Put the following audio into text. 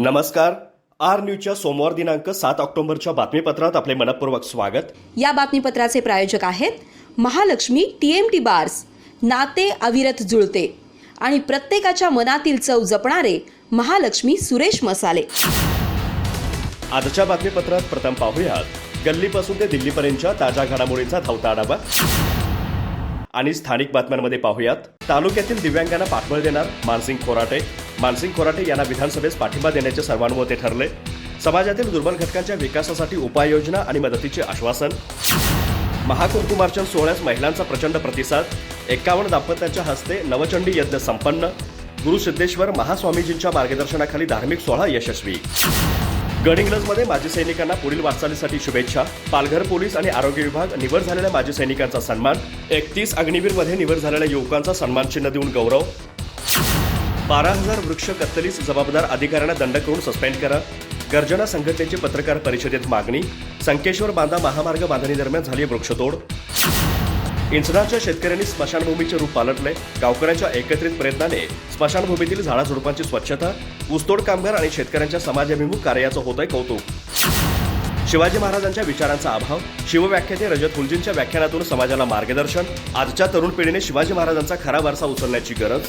नमस्कार. आर न्यूजच्या सोमवार दिनांक सात ऑक्टोबरच्या बातमीपत्रात आपले मनपूर्वक स्वागत. या बातमीपत्राचे प्रायोजक आहेत Mahalakshmi T M T bars नाते अविरत जुळते आणि प्रत्येकाच्या मनातील चव जपणारे महालक्ष्मी सुरेश मसाले. आजच्या बातमीपत्रात प्रथम पाहूयात. गल्लीपासून ते दिल्लीपर्यंतच्या ताज्या घडामोडींचा धावता आढावा. आणि स्थानिक बातम्यांमध्ये पाहूयात. तालुक्यातील दिव्यांगांना पाठबळ देणार मानसिंग खोराटे मानसिंग खोराटे यांना विधानसभेस पाठिंबा देण्याचे सर्वानुमते ठरले. समाजातील दुर्बल घटकांच्या विकासासाठी उपाययोजना आणि मदतीचे आश्वासन. महाकुंकुमार्चन सोहळ्यास महिलांचा प्रचंड प्रतिसाद. एक्कावन्न दाम्पत्यांच्या हस्ते नवचंडी यज्ञ संपन्न. गुरु सिद्धेश्वर महास्वामीजींच्या मार्गदर्शनाखाली धार्मिक सोहळा यशस्वी. गडिंग्लजमध्ये माजी सैनिकांना पुढील वाटचालीसाठी शुभेच्छा. पालघर पोलीस आणि आरोग्य विभाग निवड झालेल्या माजी सैनिकांचा सन्मान. एकतीस अग्निवीरमध्ये निवड झालेल्या युवकांचा सन्मान चिन्ह देऊन गौरव. बारा हजार वृक्ष कत्तलीस जबाबदार अधिकाऱ्यांना दंड करून सस्पेंड करा. गर्जना संघटनेची पत्रकार परिषदेत मागणी. संकेश्वर बांधा महामार्ग बांधणी दरम्यान झाली वृक्षतोड. इंचनाच्या शेतकऱ्यांनी स्मशानभूमीचे रूप पालटले. गावकऱ्यांच्या एकत्रित प्रयत्नाने स्मशानभूमीतील झाडाझुडपांची स्वच्छता ऊसतोड कामगार आणि शेतकऱ्यांच्या समाजाभिमुख कार्याचं होतंय कौतुक. शिवाजी महाराजांच्या विचारांचा अभाव. शिवव्याख्याते रजत हुलजींच्या व्याख्यानातून समाजाला मार्गदर्शन. आजच्या तरुण पिढीने शिवाजी महाराजांचा खरा वारसा उचलण्याची गरज.